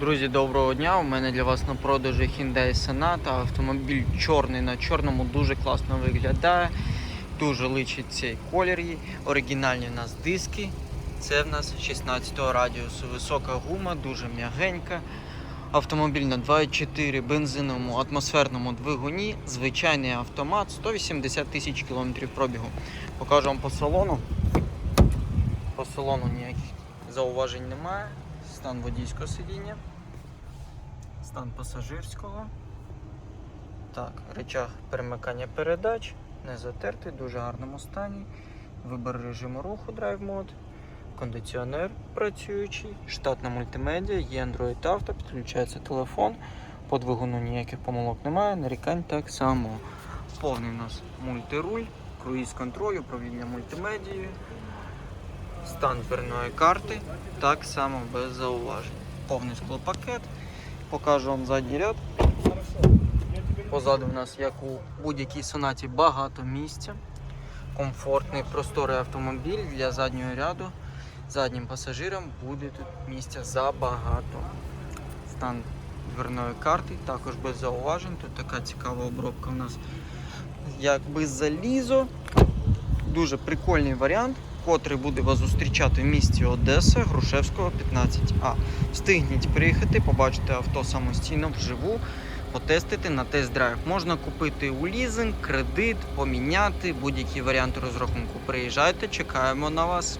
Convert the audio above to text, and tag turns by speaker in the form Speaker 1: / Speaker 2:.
Speaker 1: Друзі, доброго дня! У мене для вас на продажі Hyundai Sonata. Автомобіль чорний на чорному дуже класно виглядає. Дуже личить цей колір. Оригінальні у нас диски. Це в нас 16 радіусу. Висока гума, дуже м'ягенька. Автомобіль на 2.4 бензиновому атмосферному двигуні. Звичайний автомат, 180 тисяч кілометрів пробігу. Покажу вам по салону. По салону ніяких зауважень немає. Стан водійського сидіння. Стан пасажирського. Так, речах перемикання передач. Не затертий, дуже гарному стані. Вибір режиму руху Drive Mode. Кондиціонер працюючий, штатна мультимедіа, є Android Auto, підключається телефон. По двигуну ніяких помилок немає, нарікань так само. Повний у нас мультируль, круїз-контроль, управління мультимедією. Стан дверної карти так само без зауважень. Повний склопакет. Покажу вам задній ряд. Позаду в нас, як у будь-якій сонаті, багато місця. Комфортний просторий автомобіль для заднього ряду. Заднім пасажирам буде тут місця забагато. Стан дверної карти також без зауважень. Тут така цікава обробка у нас якби залізо. Дуже прикольний варіант, котрий буде вас зустрічати в місті Одеса, Грушевського 15А. Встигніть приїхати, побачити авто самостійно вживу, потестити на тест-драйв. Можна купити у лізинг, кредит, поміняти, будь-які варіанти розрахунку. Приїжджайте, чекаємо на вас.